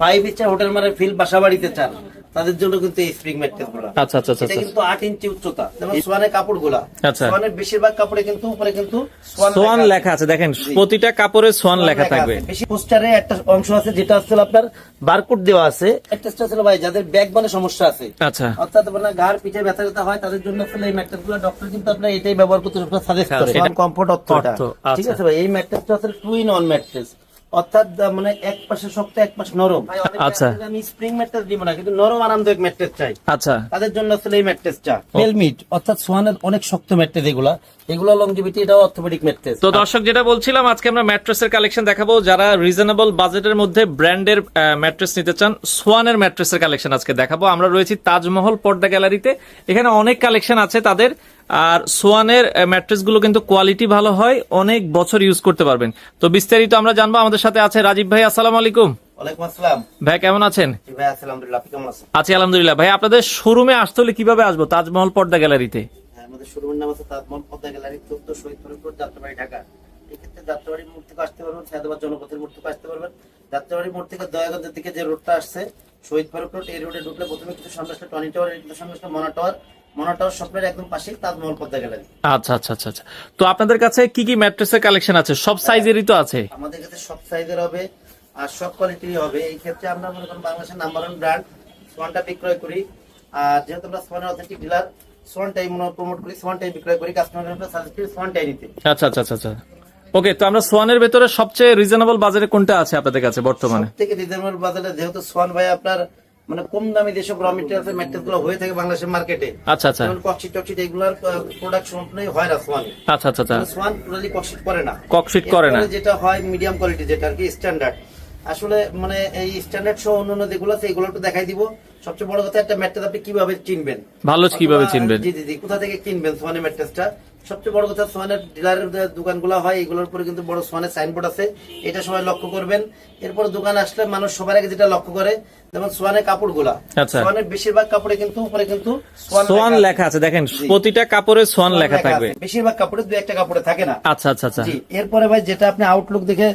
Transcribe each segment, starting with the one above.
Five ইচ্ছা hotel মানে feel বাসা বাড়িতে চান তাদের জন্য কিন্তু এই স্প্রিং ম্যাট্রেসগুলা আচ্ছা আচ্ছা আচ্ছা এটা আচ্ছা। কিন্তু ইঞ্চি উচ্চতা যেমন সোয়ানের কাপড়গুলা আচ্ছা। সোয়ানের বেশিরভাগ কাপড়ে কিন্তু উপরে কিন্তু সোয়ান লেখা আছে। দেখেন প্রতিটা কাপড়ে সোয়ান লেখা থাকবে। বেশি পোস্টারে একটা অংশ আছে যেটা আসলে আপনার বারকোড দেওয়া আছে। একটা ছিল ভাই যাদের ব্যাক বনে সমস্যা আছে। আচ্ছা। অর্থাৎ আপনার ঘাড় পিঠে ব্যথা ব্যথা হয় তাদের জন্য আসলে এই ম্যাট্রেসগুলো ডক্টর কিন্তু আপনার এটাই ব্যবহার করতে সাজেস্ট হ্যাঁ, করে। কমফোর্ট অর্থ। ঠিক আচ্ছা। আছে ভাই এই ম্যাট্রেসটা আসলে টু ইন ওয়ান ম্যাট্রেস অর্থাৎ মানে এক পাশে শক্ত এক পাশে নরম। আচ্ছা। আমি স্প্রিং ম্যাট্রেস দিব না কিন্তু নরম আরামদায়ক ম্যাট্রেস চাই। আচ্ছা। তাদের জন্য আসলে এই ম্যাট্রেসটা অর্থাৎ সোয়ানের অনেক শক্ত ম্যাট্রেস এগুলা। এগুলো লংজিভিটি এটাও অর্থোপেডিক ম্যাট্রেস তো দর্শক যেটা বলছিলাম আজকে আমরা ম্যাট্রেসের কালেকশন দেখাবো। যারা রিজনেবল বাজেটের মধ্যে ব্র্যান্ডের ম্যাট্রেস নিতে চান সোয়ানের ম্যাট্রেসের কালেকশন আজকে দেখাবো। আমরা রয়েছি তাজমহল পর্দা গ্যালারিতে এখানে অনেক কালেকশন আছে তাদের। আর সোয়ানের ম্যাট্রেসগুলো কিন্তু কোয়ালিটি ভালো হয় অনেক বছর ইউজ করতে পারবেন। তো বিস্তারিত আমরা জানব আমাদের সাথে আছে রাজীব ভাই আসসালাম আলাইকুম। ভাই কেমন আছেন? আছি আলহামদুলিল্লাহ। ভাই আপনাদের শোরুমে আসতে হলে কীভাবে আসব? তাজমহল পর্দা গ্যালারিতে? হ্যাঁ, আমাদের শোরুমের নাম আছে তাজমহল পদ্মা গ্যালারি চোদ্দ শহীদ ফরিদপুর যাত্রাবাড়ি ঢাকা। এক্ষেত্রে যাত্রাবাড়ি মোড় থেকে আসতে পারবেন সায়দাবাদ জনপথের মোড় থেকে আসতে পারবেন। যাত্রাবাড়ি মোড় থেকে দয়াগঞ্জের দিকে যে রোডটা আসছে শহীদ ফারুক রোড এই রোডে ঢুকলে প্রথমে কিছু সামনে আসলে টনি টাওয়ার কিছু সামনে আসলে মনা টাওয়ার স্বপ্নের একদম পাশেই তাজমহল পদ্মা গ্যালারি। আচ্ছা আচ্ছা আচ্ছা আচ্ছা। তো আপনাদের কাছে কি কি ম্যাট্রেসের কালেকশন আছে? সব সাইজেরই তো আছে। আমাদের কাছে সব সাইজের হবে আর সব কোয়ালিটির হবে। এই ক্ষেত্রে আমরা মনে করেন বাংলাদেশের নাম্বার ওয়ান ব্র্যান্ড সোয়ানটা বিক্রয় করি। আর যেহেতু আমরা সোয়ানের অথেন্টিক ডিলার সোয়ানটাই মনে প্রমোট করি সোয়ানটাই বিক্রয় করি কাস্টমারের সাজেস্ট করি সোয়ানটাই নিতে। আচ্ছা আচ্ছা আচ্ছা আচ্ছা। ওকে তো আমরা সোয়ানের ভেতরে সবচেয়ে রিজনেবল বাজারে কোনটা আছে আপনাদের কাছে বর্তমানে? থেকে রিজনেবল বাজারে যেহেতু সোয়ান ভাই আপনার মানে কম দামি যেসব র মেটেরিয়ালস ম্যাটেরিয়ালগুলো হয়ে থাকে বাংলাদেশের মার্কেটে আচ্ছা আচ্ছা। যেমন ককশিট টকশিট এগুলোর প্রোডাক্ট সম্পূর্ণই হয় না সোয়ানে আচ্ছা আচ্ছা আচ্ছা। সোয়ান টোটালি ককশিট করে না। ককশিট করে না। যেটা হয় মিডিয়াম কোয়ালিটি যেটা আর কি স্ট্যান্ডার্ড আসলে মানে এই স্ট্যান্ডার্ড সহ অন্যান্য যেগুলো আছে এগুলো একটু দেখাই দিব। সবচেয়ে বড় কথা একটা ম্যাট্রেস আপনি কীভাবে চিনবেন? ভালো কীভাবে চিনবেন? জি জি জি কোথা থেকে কিনবেন সোয়ানের ম্যাট্রেসটা সবচেয়ে বড় কথা সোয়ানের ডিলারের দোকানগুলো হয় এগুলোর উপরে কিন্তু বড় সোয়ানের সাইনবোর্ড আছে। এটা সবাই লক্ষ্য করবেন। এরপর দোকান আসলে মানুষ সবার আগে যেটা লক্ষ্য করে যেমন সোয়ানের কাপড়গুলা। আচ্ছা। সোয়ানের বেশিরভাগ কাপড়ে কিন্তু উপরে কিন্তু সোয়ান লেখা আছে। দেখেন প্রতিটা কাপড়ে সোয়ান লেখা থাকবে। বেশিরভাগ কাপড়ে দু একটা কাপড়ে থাকে না। আচ্ছা আচ্ছা আচ্ছা। জি। এরপরে ভাই যেটা আপনি আউটলুক দেখে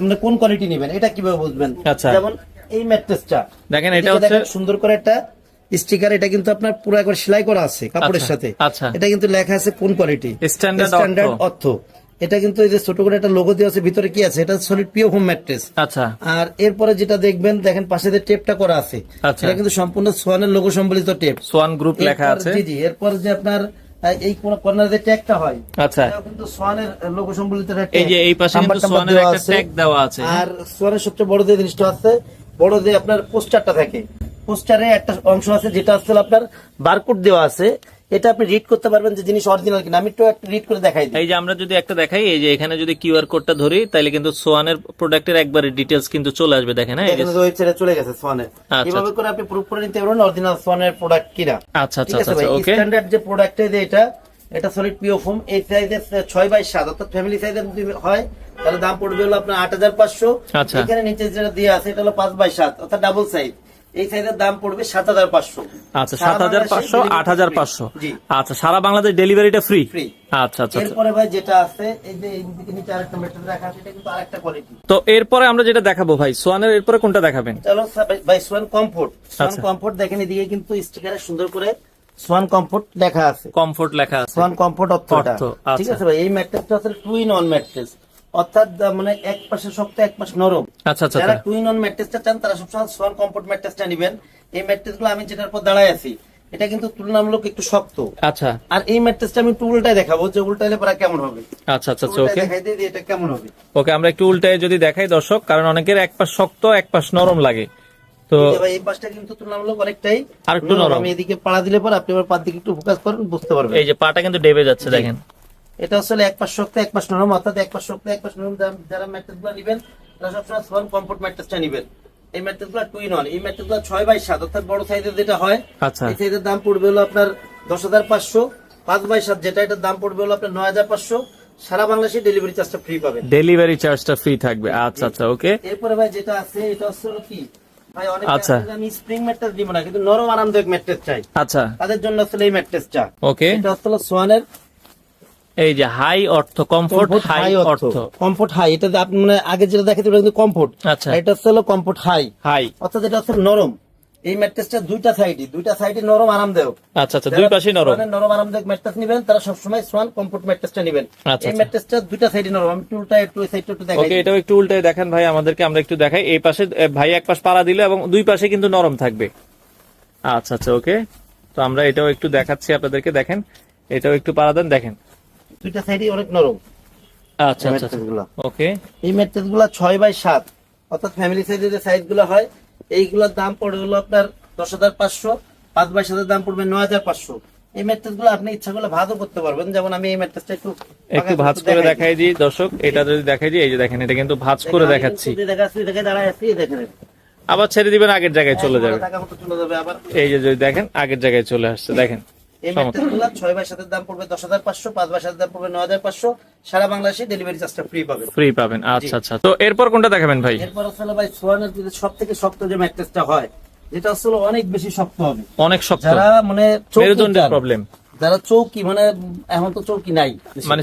মানে কোন কোয়ালিটি নেবেন এটা কীভাবে বুঝবেন? আচ্ছা। যেমন এই ম্যাট্রেসটা দেখেন, এটা হচ্ছে- সুন্দর করে একটা স্টিকার এটা কিন্তু আপনার পুরো একবার সেলাই করা আছে কাপড়ের আচ্ছা, সাথে। আচ্ছা। এটা কিন্তু লেখা আছে কোন কোয়ালিটি? স্ট্যান্ডার্ড অর্থ। এটা কিন্তু এই যে ছোট করে একটা লোগো দেওয়া আছে ভিতরে কি আছে? এটা সলিড পিও হোম ম্যাট্রেস আচ্ছা। আর এরপরে যেটা দেখবেন দেখেন পাশে যে টেপটা করা আছে আচ্ছা। এটা কিন্তু সম্পূর্ণ সোয়ানের লোগো সম্বলিত টেপ সোয়ান গ্রুপ লেখা আছে। জি জি এরপর যে আপনার এই কর্নার যে ট্যাগটা হয় আচ্ছা। কিন্তু সোয়ানের লোগো সম্বলিত একটা এই যে এই পাশে কিন্তু সোয়ানের একটা ট্যাগ দেওয়া আছে। আর সোয়ানের সবচেয়ে বড় যে জিনিসটা আছে বড় যে আপনার পোস্টারটা থাকে পোস্টারে একটা অংশ আছে যেটা আসলে আপনার বারকোড দেওয়া আছে। এটা আপনি রিড করতে পারবেন যে জিনিস অরিজিনাল কিনা। আমি একটু একটা রিড করে দেখাই এই যে আমরা যদি একটা দেখাই এই যে এখানে যদি কিউআর কোডটা ধরি তাহলে কিন্তু সোয়ানের প্রোডাক্টের একবারে ডিটেলস কিন্তু চলে আসবে দেখেন হ্যাঁ এই ওয়েবসাইটে চলে গেছে সোয়ানের আচ্ছা। এভাবে করে আপনি প্রুফ করে নিতে পারবেন অরিজিনাল সোয়ানের প্রোডাক্ট কিনা? আচ্ছা আচ্ছা আচ্ছা ওকে। স্ট্যান্ডার্ড যে প্রোডাক্ট যে এটা এটা সলিড পিও ফোম এই সাইজের ছয় বাই সাত অর্থাৎ ফ্যামিলি সাইজের যদি হয় তাহলে দাম পড়বে হলো আপনার আট হাজার পাঁচশো। আচ্ছা। এখানে নিচে যেটা দিয়ে আছে এটা হলো পাঁচ বাই সাত অর্থাৎ ডাবল সাইজ এই সাইজের দাম পড়বে সাত হাজার পাঁচশো। আচ্ছা সাত হাজার পাঁচশো আট হাজার পাঁচশো। আচ্ছা সারা বাংলাদেশ ডেলিভারিটা ফ্রি আচ্ছা আচ্ছা এরপরে ভাই যেটা আছে এই যে নিচে আরেকটা মেটেরিয়াল রাখা আছে এটা কিন্তু আরেকটা কোয়ালিটি তো এরপরে আমরা যেটা দেখাবো ভাই সোয়ানের এরপরে কোনটা দেখাবেন? চলো ভাই- সোয়ান কমফোর্ট সোয়ান। কমফোর্ট দেখেন এদিকে কিন্তু স্টিকারে সুন্দর করে সোয়ান কমফোর্ট লেখা আছে। কমফোর্ট লেখা আছে। সোয়ান কমফোর্ট অর্থ। ঠিক আছে ভাই এই ম্যাট্রেসটা হচ্ছে টুইন অন ম্যাট্রেস। অর্থাৎ মানে এক পাশে শক্ত এক পাশে নরম। আচ্ছা আচ্ছা যারা আচ্ছা। টুইন অন ম্যাট্রেসটা চান তারা সবসময় সোয়ান কমফোর্ট ম্যাট্রেসটা নেবেন। এই ম্যাট্রেসগুলো আমি যেটার পর দাঁড়ায় আছি এটা কিন্তু তুলনামূলক একটু শক্ত। আচ্ছা। আর এই ম্যাট্রেসটা আমি একটু উল্টায় দেখাবো যে উল্টাইলে পরে কেমন হবে? আচ্ছা আচ্ছা আচ্ছা ওকে। দেখাই দিই এটা কেমন হবে? ওকে আমরা একটু উল্টায় যদি দেখাই দর্শক কারণ অনেকের এক পাশ শক্ত এক পাশ নরম লাগে। তো এই পাশটা কিন্তু তুলনামূলক অনেকটাই আরেকটু নরম। আমি এদিকে পাড়া দিলে পর আপনি আবার পার দিকে একটু ফোকাস করেন বুঝতে পারবেন। এই যে পাটা কিন্তু ডেবে যাচ্ছে দেখেন। এটা আসলে এক পাশ শক্ত এক পাশ নরম অর্থাৎ এক পাশ শক্ত এক পাশ নরম যারা- ম্যাট্রেসগুলো নিবেন তারা সবসময় সোয়ান কমফোর্ট ম্যাট্রেসটা নিবেন। এই ম্যাট্রেসগুলো টুইন অন এই ম্যাট্রেসগুলো ছয় বাই সাত অর্থাৎ বড় সাইজের যেটা হয় আচ্ছা। এই সাইজের দাম পড়বে হলো আপনার দশ হাজার পাঁচশো পাঁচ বাই সাত যেটা এটার দাম পড়বে হলো আপনার নয় হাজার পাঁচশো। সারা বাংলাদেশে ডেলিভারি চার্জটা ফ্রি পাবেন। ডেলিভারি চার্জটা ফ্রি থাকবে। আচ্ছা আচ্ছা ওকে এরপরে ভাই যেটা আছে এটা হচ্ছে কি? ভাই অনেক আচ্ছা। আমি স্প্রিং ম্যাট্রেস দিব না কিন্তু নরম আরামদায়ক ম্যাট্রেস চাই। আচ্ছা। তাদের জন্য আসলে এই ম্যাট্রেসটা ওকে এটা হচ্ছে সোয়ানের এই যে হাই অর্থ কমফোর্ট হাই অর্থ। কমফোর্ট হাই এটা আপনি মানে আগে যেটা দেখাতে কিন্তু কমফোর্ট আচ্ছা। এটা হচ্ছে হলো কমফোর্ট হাই হাই অর্থাৎ এটা হচ্ছে নরম। এই ম্যাট্রেসটা দুইটা সাইডই দুইটা সাইডে নরম আরামদায়ক। আচ্ছা আচ্ছা দুই পাশেই নরম। যারা নরম আরামদায়ক ম্যাট্রেস নেবেন তারা সবসময় সোয়ান কমফোর্ট ম্যাট্রেসটা নেবেন। আচ্ছা, এই আচ্ছা। ম্যাট্রেসটা দুইটা সাইডে নরম। আমি টুলটা একটু এই সাইডটা একটু দেখাই ওকে এটাও একটু উল্টে দেখেন ভাই আমাদেরকে আমরা একটু দেখাই। এই পাশে ভাই এক পাশ পাড়া দিল এবং দুই পাশে কিন্তু নরম থাকবে। আচ্ছা আচ্ছা ওকে তো আমরা এটাও একটু দেখাচ্ছি আপনাদেরকে দেখেন। এটাও একটু পাড়া দেন দেখেন। দুইটা সাইডে অনেক নরম। আচ্ছা আচ্ছা ওকে এই ম্যাট্রেসগুলা ছয় বাই সাত অর্থাৎ ফ্যামিলি সাইজের যে সাইজগুলো হয় এইগুলোর দাম হলো আপনার দশ হাজার পাঁচশো পাঁচ বাই সাতের দাম পড়বে নয় হাজার পাঁচশো। এই ম্যাট্রেসগুলো আপনি ইচ্ছা করলে ভাজও করতে পারবেন যেমন আমি এই ম্যাট্রেসটা একটু একটু ভাঁজ করে দেখাই। দিই দর্শক এটা যদি দেখাই দিই এই যে দেখেন এটা কিন্তু ভাঁজ করে দেখাচ্ছি। দেখাচ্ছি দেখে দাঁড়ায় আছি দেখেন। আবার ছেড়ে দিবেন আগের জায়গায় চলে যাবে। চলে যাবে আবার এই যে যদি দেখেন আগের জায়গায় চলে আসছে দেখেন। এই ম্যাট্রেস ছয় বাই সাতের দাম পড়বে দশ হাজার পাঁচশো পাঁচ বাই সাতের দাম পড়বে নয় হাজার পাঁচশো। সারা বাংলাদেশে ডেলিভারি চার্জটা ফ্রি পাবেন। ফ্রি পাবেন আচ্ছা আচ্ছা। তো এরপর কোনটা দেখাবেন ভাই? এরপর আসলে ভাই সোয়ানের সব থেকে শক্ত যে ম্যাট্রেসটা হয় যেটা আসলে অনেক বেশি শক্ত হবে। অনেক শক্ত। যারা মানে চৌকি মেরুদণ্ডের প্রবলেম যারা চৌকি মানে এখন তো চৌকি নাই মানে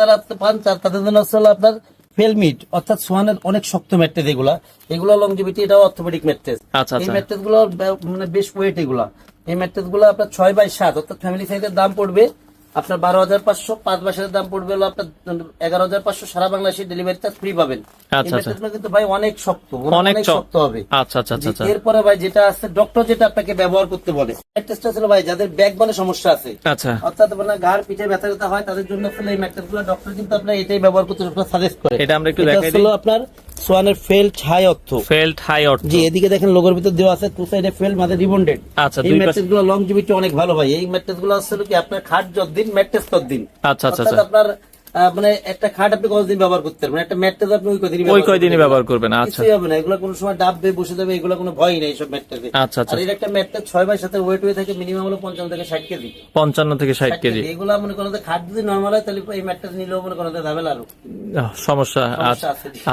যারা পান তাদের জন্য আসলে আপনার ফেলমিট অর্থাৎ সোয়ানের অনেক শক্ত ম্যাট্রেস এগুলা। এগুলো লংজিভিটি এটাও অর্থোপেডিক ম্যাট্রেস আচ্ছা, এই আচ্ছা। ম্যাট্রেসগুলো মানে বেশ ওয়েট এগুলা। এই ম্যাট্রেসগুলো আপনার ছয় বাই সাত অর্থাৎ ফ্যামিলি সাইজের দাম পড়বে আপনার বারো হাজার পাঁচশো পাঁচ মাসের দাম পড়বে হলো আপনার এগারো হাজার পাঁচশো সারা বাংলাদেশে ডেলিভারি চার্জ ফ্রি পাবেন। আচ্ছা, আচ্ছা। ম্যাট্রেসগুলো কিন্তু ভাই অনেক শক্ত অনেক শক্ত। হবে। আচ্ছা আচ্ছা আচ্ছা এরপরে ভাই যেটা আছে ডক্টর যেটা আপনাকে ব্যবহার করতে বলে ছিল ভাই যাদের ব্যাক বনে সমস্যা আছে। আচ্ছা। অর্থাৎ মানে ঘাড় পিঠে ব্যথা ব্যথা হয় তাদের জন্য আসলে এই ম্যাট্রেসগুলো ডক্টর কিন্তু আপনার এটাই ব্যবহার করতে সাজেস্ট করে। এটা আমরা একটু দেখাই দিই। আপনার সোয়ানের ফেল ছাই অর্থ। ফেল্ট হাই অর্থ। জি এদিকে দেখেন লোগোর ভিতর দেওয়া আছে টু সাইডে ফেল মাঝে রিবন্ডেড। আচ্ছা, এই ম্যাট্রেসগুলো অনেক ভালো ভাই। এই ম্যাট্রেসগুলো আসলে কি আপনার খাট যত দিন ম্যাট্রেস তত দিন। আচ্ছা আচ্ছা আচ্ছা। আপনার মানে একটা খাট আপনি কতদিন ব্যবহার করতে পারবেন? একটা ম্যাট্রেস আপনি ওই কদিনই ওই কয়দিনই ব্যবহার করবেন আচ্ছা। কিছুই হবে না এগুলো কোনো সময় ডাববে বসে যাবে এগুলো কোনো ভয় নেই এইসব ম্যাট্রেসে আচ্ছা, আচ্ছা। আর এর একটা ম্যাট্রেস ছয় বাই সাথে ওয়েট হয়ে থাকে মিনিমাম হলো পঞ্চান্ন থেকে ষাট কেজি। পঞ্চান্ন থেকে ষাট কেজি। এগুলা মনে করেন যে খাট যদি নর্মাল হয় তাহলে এই ম্যাট্রেস নিলেও মনে করেন ঝামেলা আরও। সমস্যা আচ্ছা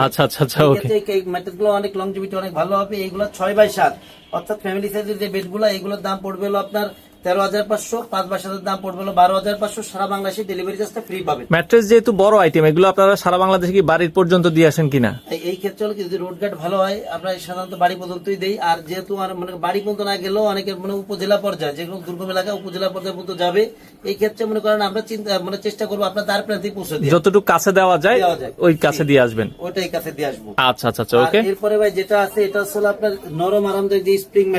আচ্ছা আচ্ছা আচ্ছা এই ওকে। এই ম্যাট্রেসগুলো অনেক লং লংজিভিটি অনেক ভালো হবে এইগুলো ছয় বাই সাত অর্থাৎ ফ্যামিলি সাইজের যে বেডগুলো এগুলোর দাম পড়বে হলো আপনার তেরো হাজার পাঁচশো পাঁচ বাই দাম পড়বে হলো বারো হাজার পাঁচশো। সারা বাংলাদেশে ডেলিভারি চার্জটা ফ্রি পাবেন। ম্যাট্রেস যেহেতু বড় আইটেম এগুলো আপনারা সারা বাংলাদেশে কি বাড়ির পর্যন্ত দিয়ে আসেন কিনা? এই- এই ক্ষেত্রে হলো যদি রোড ভালো হয় আমরা সাধারণত বাড়ি পর্যন্তই দেই। আর যেহেতু আর মানে বাড়ি পর্যন্ত না গেলেও অনেকের মানে উপজেলা পর্যায়ে যেগুলো দুর্গম এলাকা উপজেলা পর্যায়ে পর্যন্ত যাবে। এই ক্ষেত্রে মনে করেন আমরা চিন্তা মানে চেষ্টা করব আপনার দ্বার প্রান্তে পৌঁছে দিয়ে যতটুকু কাছে দেওয়া যায় ওই কাছে দিয়ে আসবেন। ওইটাই কাছে দিয়ে আসব। আচ্ছা আচ্ছা আচ্ছা ওকে। এরপরে ভাই যেটা আছে এটা হচ্ছে আপনার নরম আরামদায়ক যে স্প্রিং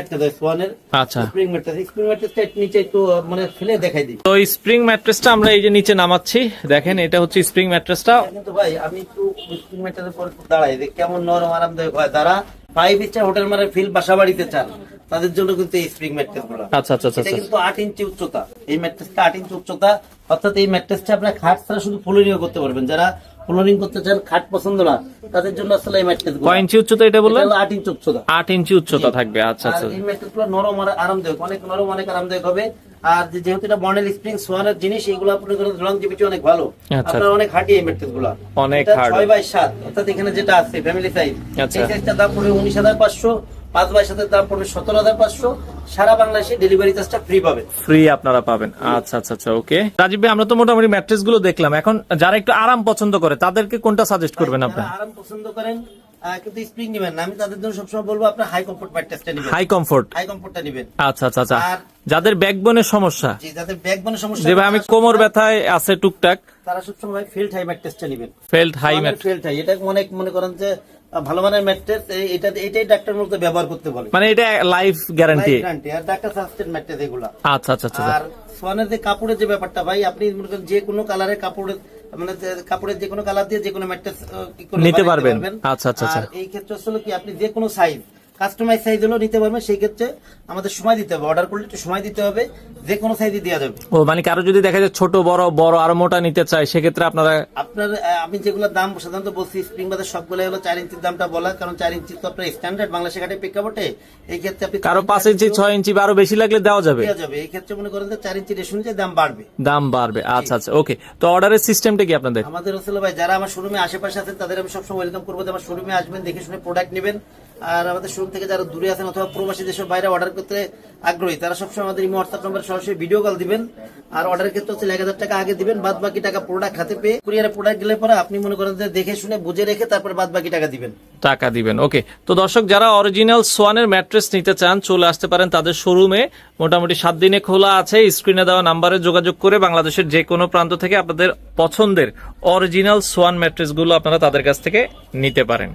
আচ্ছা। স্প্রিং স্প্রিং নিচে একটু মানে ফেলে দেখাই দিই। তো স্প্রিং ম্যাট্রেসটা আমরা এই যে নিচে নামাচ্ছি দেখেন এটা হচ্ছে স্প্রিং ম্যাট্রেসটা। কিন্তু ভাই আমি একটু স্প্রিং ম্যাটের উপর দাঁড়াই কেমন নরম আরামদায়ক হয়। যারা ফাইভ স্টার হোটেল মানে ফিল বাসা বাড়িতে চান তাদের জন্য কিন্তু এই স্প্রিং ম্যাট্রেসগুলো আচ্ছা আচ্ছা আচ্ছা আচ্ছা। কিন্তু আট ইঞ্চি উচ্চতা। এই ম্যাট্রেসটা আট ইঞ্চি উচ্চতা অর্থাৎ এই ম্যাট্রেসটা আপনার খাট ছাড়া শুধু ফ্লোরিং করতে পারবেন। যারা ফ্লোরিং করতে চান খাট পছন্দ না তাদের জন্য আসলে এই ম্যাট্রেস কয় ইঞ্চি উচ্চতা এটা বললেন? আট ইঞ্চি উচ্চতা। আট ইঞ্চি উচ্চতা থাকবে আচ্ছা আচ্ছা। এই ম্যাট্রেসগুলো নরম আর আরামদায়ক অনেক নরম অনেক আরামদায়ক হবে। আর যেহেতু এটা বর্নেল স্প্রিং সোয়ানের জিনিস এগুলো আপনার লংজিভিটি অনেক ভালো। আচ্ছা। আপনার অনেক হার্ডি এই ম্যাট্রেসগুলো অনেক hard। ছয় বাই সাত অর্থাৎ এখানে যেটা আছে ফ্যামিলি সাইজ আচ্ছা। এই সাইজটার দাম পড়বে উনিশ হাজার পাঁচশো। পাঁচ বাই সাতের দাম পড়বে সতেরো হাজার পাঁচশো। সারা বাংলাদেশে ডেলিভারি চার্জটা ফ্রি পাবেন। ফ্রি আপনারা পাবেন। আচ্ছা আচ্ছা আচ্ছা ওকে রাজীব ভাই আমরা তো মোটামুটি ম্যাট্রেসগুলো দেখলাম। এখন যারা একটু আরাম পছন্দ করে তাদেরকে কোনটা সাজেস্ট করবেন আপনার? আরাম পছন্দ করেন কিন্তু স্প্রিং নেবেন আমি তাদের জন্য সবসময় বলব আপনার হাই কমফোর্ট ম্যাট্রেসটা নেবেন। হাই কমফোর্ট হাই কমফোর্টটা নেবেন। আচ্ছা আচ্ছা আচ্ছা। আর- যাদের ব্যাকবোনের সমস্যা। যাদের ব্যাকবোনের সমস্যা যে ভাই আমি কোমর ব্যথায় আছে টুকটাক। তারা সবসময় ফিল্ড হাই ম্যাট্রেসটা নেবেন। Felt high mat felt high এটা অনেক মনে করেন যে ভালো মানের ম্যাট্রেস এটা এটাই ডাক্তার মূলত ব্যবহার করতে বলে। মানে এটা লাইফ গ্যারান্টি গ্যারান্টি আর ডাক্তার সাস্টেন ম্যাট্রেস এগুলো। আচ্ছা আচ্ছা আচ্ছা আর সোয়ানের যে কাপড়ের যে ব্যাপারটা ভাই আপনি মনে করেন যে কোনো কালারের কাপড়ের মানে কাপড়ের যে কোনো কালার দিয়ে যে কোনো ম্যাট্রেস নিতে পারবেন। আচ্ছা, আচ্ছা, আচ্ছা। আর এই ক্ষেত্রে আসলে কি আপনি যে কোনো সাইজ কাস্টমাইজ সাইজ হলেও নিতে পারবেন সেই ক্ষেত্রে আমাদের সময় দিতে হবে। অর্ডার করলে একটু সময় দিতে হবে যে কোনো সাইজে দেওয়া যাবে। ও মানে কারও যদি দেখা যায় ছোট বড় বড় আরও মোটা নিতে চায় সেক্ষেত্রে আপনারা আপনার আমি যেগুলো দাম সাধারণত বলছি স্প্রিং বাজার সবগুলো হলো চার ইঞ্চির দামটা বলা কারণ চার ইঞ্চি তো আপনার স্ট্যান্ডার্ড বাংলাদেশে ঘাটে প্রেক্ষাপটে এই ক্ষেত্রে আপনি কারও পাঁচ ইঞ্চি ছয় ইঞ্চি বা আরও বেশি লাগলে দেওয়া যাবে। দেওয়া যাবে। এই ক্ষেত্রে মনে করেন যে চার ইঞ্চি রেশন যে দাম বাড়বে। দাম বাড়বে। আচ্ছা আচ্ছা ওকে তো অর্ডারের সিস্টেমটা কি আপনাদের? আমাদের আসলে ভাই যারা আমার শোরুমে আশেপাশে আছেন তাদের আমি সবসময় ওয়েলকাম করব যে আমার শোরুমে আসবেন দেখে শুনে প্রোডাক্ট নেবেন। আর আমাদের শোরুম থেকে যারা দূরে আছেন অথবা প্রবাসী দেশের বাইরে অর্ডার করতে আগ্রহী, তারা সবসময় আমাদের ইমো হোয়াটসঅ্যাপ নম্বরে সরাসরি ভিডিও কল দিবেন। আর অর্ডারের ক্ষেত্রে হচ্ছে এক হাজার টাকা আগে দিবেন বাদ বাকি টাকা প্রোডাক্ট হাতে পেয়ে কুরিয়ারে প্রোডাক্ট গেলে পরে আপনি মনে করেন যে দেখে শুনে, বুঝে রেখে তারপরে বাদ বাকি টাকা দিবেন। টাকা দিবেন ওকে তো দর্শক, যারা অরিজিনাল সোয়ানের ম্যাট্রেস নিতে চান, চলে আসতে পারেন তাদের শোরুমে মোটামুটি সাত দিনে খোলা আছে স্ক্রিনে দেওয়া নাম্বারে যোগাযোগ করে বাংলাদেশের যে কোনো প্রান্ত থেকে আপনাদের পছন্দের অরিজিনাল সোয়ান ম্যাট্রেসগুলো আপনারা তাদের কাছ থেকে নিতে পারেন।